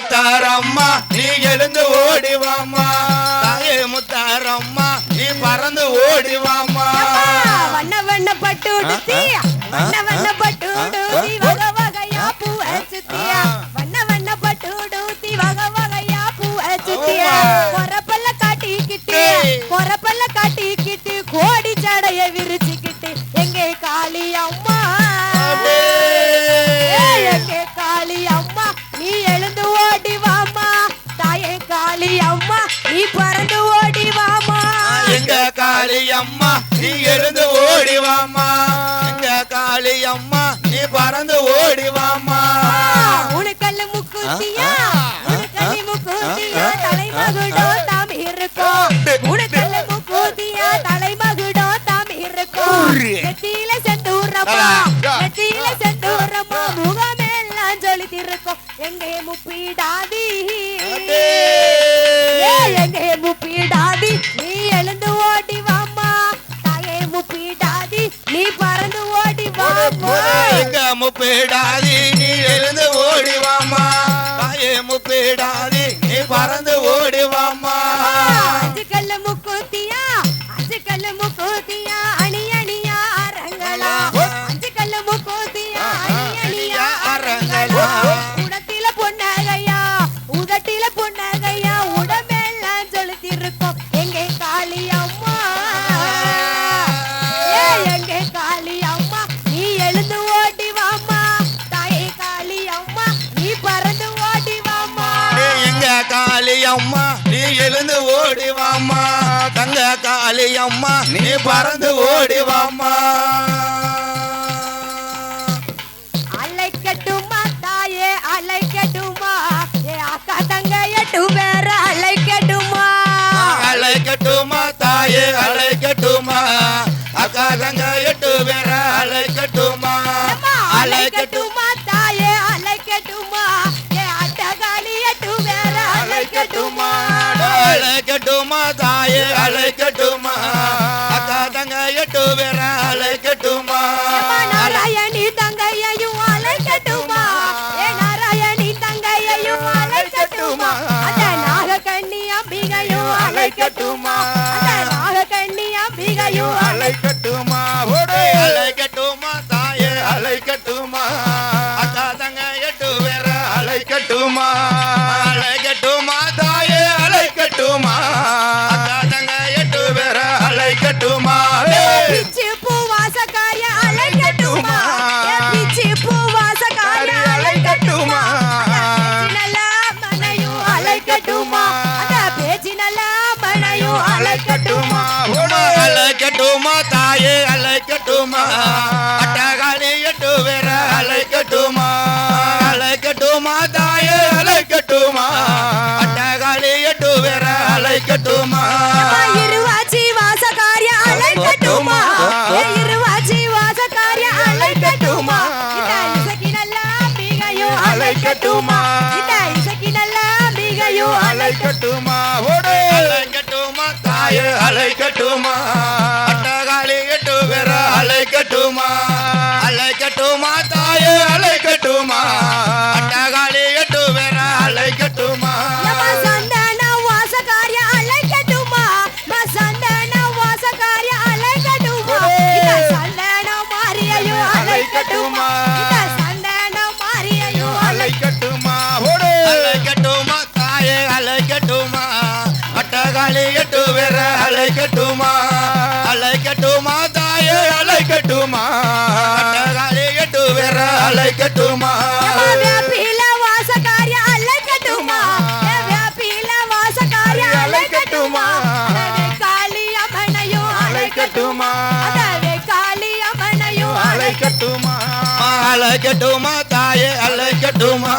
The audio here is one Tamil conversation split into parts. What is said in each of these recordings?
முத்தாரம்மா நீ எழுந்து ஓடிவாமா தாயே முத்தாரம்மா நீ பறந்து ஓடிவாமா வண்ண வண்ண பட்டு உடுத்தி வண்ண வண்ண பட்டு வகையா பூ வச்சுத்தியா பறந்து ஓடி வாமா உனக்கல்ல முக்குத்தியா? உனக்கல்லி முக்குத்தியா? தலைமகுடோ தாம் இருக்கும் உனக்கல்ல முக்குத்தியா? தலைமகுடோ தாம் இருக்கும் நெத்தியில செந்தூரமா? நெத்தியில செந்தூரமா? முகமெல்லாம் முப்பிடாதி நீ எழுந்து ஓடிவாமா தாயே முப்பிடாதி நீ பறந்து ஓடிவாமா அஜு அஞ்சு கல்லு முக்கூத்தியா அஜு கல்லு முக்கூத்தி அம்மா நீ எழுந்து ஓடி வாமா தங்க காளி அம்மா நீ பறந்து ஓடி வாமா அழைக்கட்டுமா தாயே அழைக்கட்டுமா ஏ அக்கா தங்க எட்டு பேர அழைக்கட்டுமா அழைக்கட்டுமா தாயே அழைக்கட்டுமா அக்கா தங்க அழைக்கட்டுமா தாயே அழைக்கட்டுமா அக்கா தங்க எட்டு பேர அழைக்கட்டுமா அம்மா, நாராயணி தங்கையையும் அழைக்கட்டுமா ஏ நாராயணி தங்கையையும் அழைக்கட்டுமா அந்த நாகக்கண்ணி அம்பிகையும் அழைக்கட்டுமா அந்த நாகக்கண்ணி அம்பிகையும் அழைக்கட்டுமா ஓடு அழைக்கட்டுமா தாயே அழைக்கட்டுமா அக்கா தங்க எட்டு பேர அழைக்கட்டுமா அழைக்கட்டுமா அம்பிகையும் அழைக்கட்டுமா அழைக்கட்டுமா ஓடு. அழைக்கட்டுமா தாயே அழைக்கட்டுமா அட்டகாளி எட்டு பேர அழைக்கட்டுமா அழைக்கட்டுமா வாசக்காரிய அழைக்கட்டுமா? தாயே அழைக்கட்டுமா?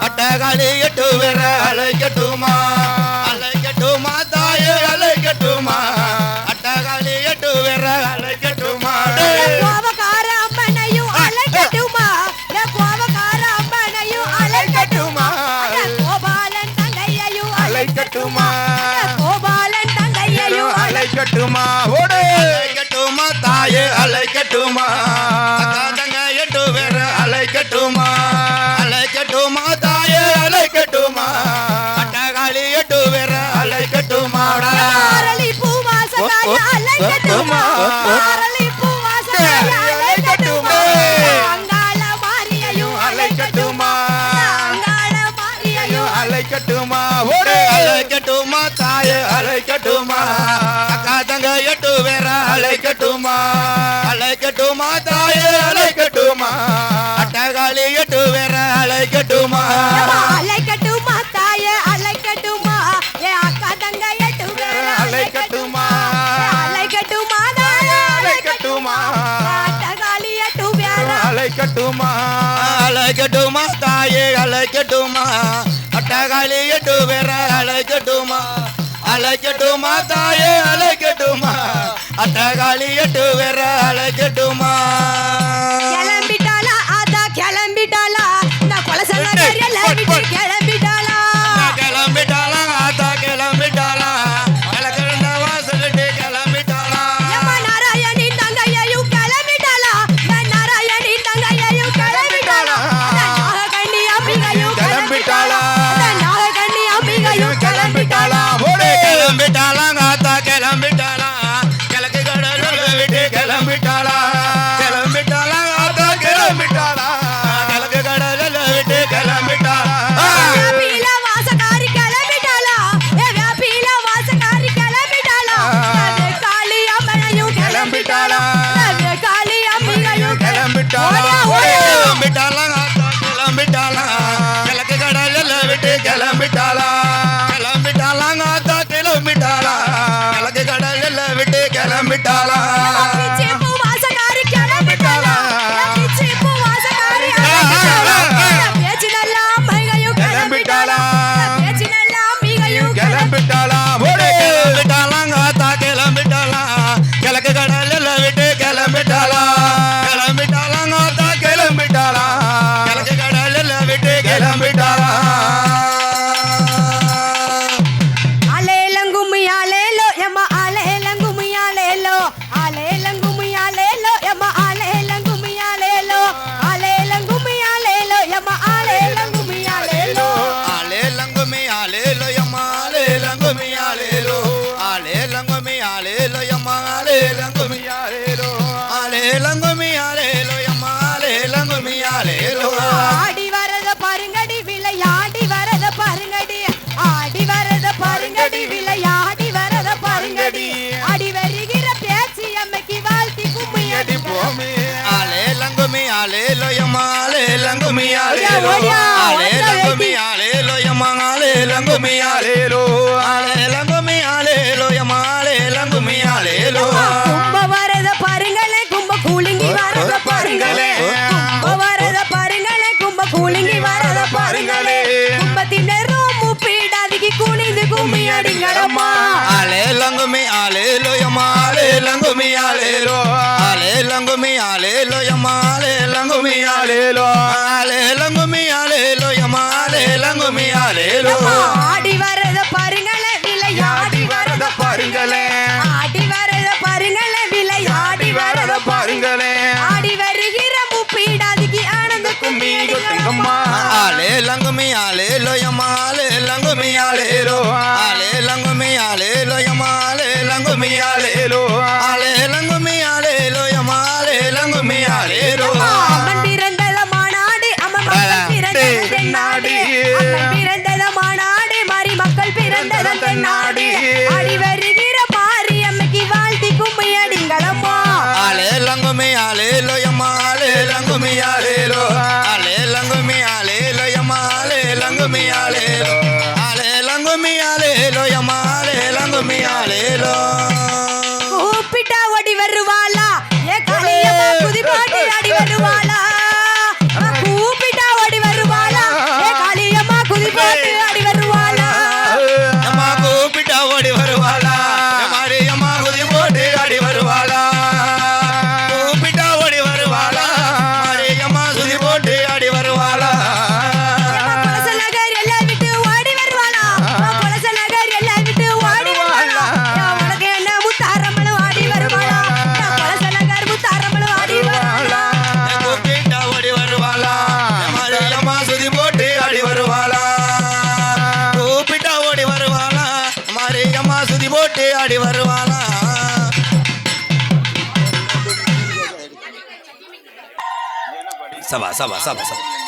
அட்டகாளி எட்டு அழைக்கட்டுமா அழைக்கட்டுமா? அந்த கோபாலன் தங்கையையும் அழைக்கட்டுமா ஓடு! அழைக்கட்டுமா தாயே அழைக்கட்டுமா அக்கா தங்க எட்டு பேர அழைக்கட்டுமா அழைக்கட்டுமா தாயே அழைக்கட்டுமா அட்டகாளி எட்டு அரளி பூவாசக்கார அழைக்கட்டுமா தாயே அழைக்கட்டுமா அட்டகாளி எட்டு வேற அழைக்கட்டுமா அழைக்கட்டுமா தாயே அழைக்கட்டுமா ஏ அக்கா தங்க எட்டு வேற அழைக்கட்டுமா அழைக்கட்டுமா தாயே அழைக்கட்டுமா அட்டகாளி எட்டு வேற அழைக்கட்டுமா அழைக்கட்டுமா தாயே அழைக்கட்டுமா அட்டகாளி எட்டு வேற அழைக்கட்டுமா அழைக்கட்டுமா தாயே அழைக்கட்டுமா அத்த காளியட்டு வேற அழைக்கட்டுமா கிளம்பிட்டாளா அதான் கிளம்பிட்டாளா? நான் கொலை சொன்ன கிளம்பி கும்பவரத பாருங்களே கும்ப கூலிங்கி வரத பாருங்களே. கும்பவரத பாருங்களே கும்ப கூலிங்கி வரத பாருங்களே. கும்பத்தின் ரூமு பீடாதிக்கு குனிந்து கும்மி அடிங்களம்மா. ஆலே லங்குமி ஆலே லோயம்மா ஆலே லங்குமி ஆலே லோ. ஆலே லங்குமி ஆலே லோயம்மா ஆலே லங்குமி ஆலே லோ. ale lang mi ale lo mi ale ro ale langumi alelo ale langumi alelo yama ale langumi alelo கூப்பிட்டா ஓடி வருவாளா ஏ காளியம்மா குதிப்பாட்டி ஆடி வருவாளா 萨巴萨巴萨巴萨。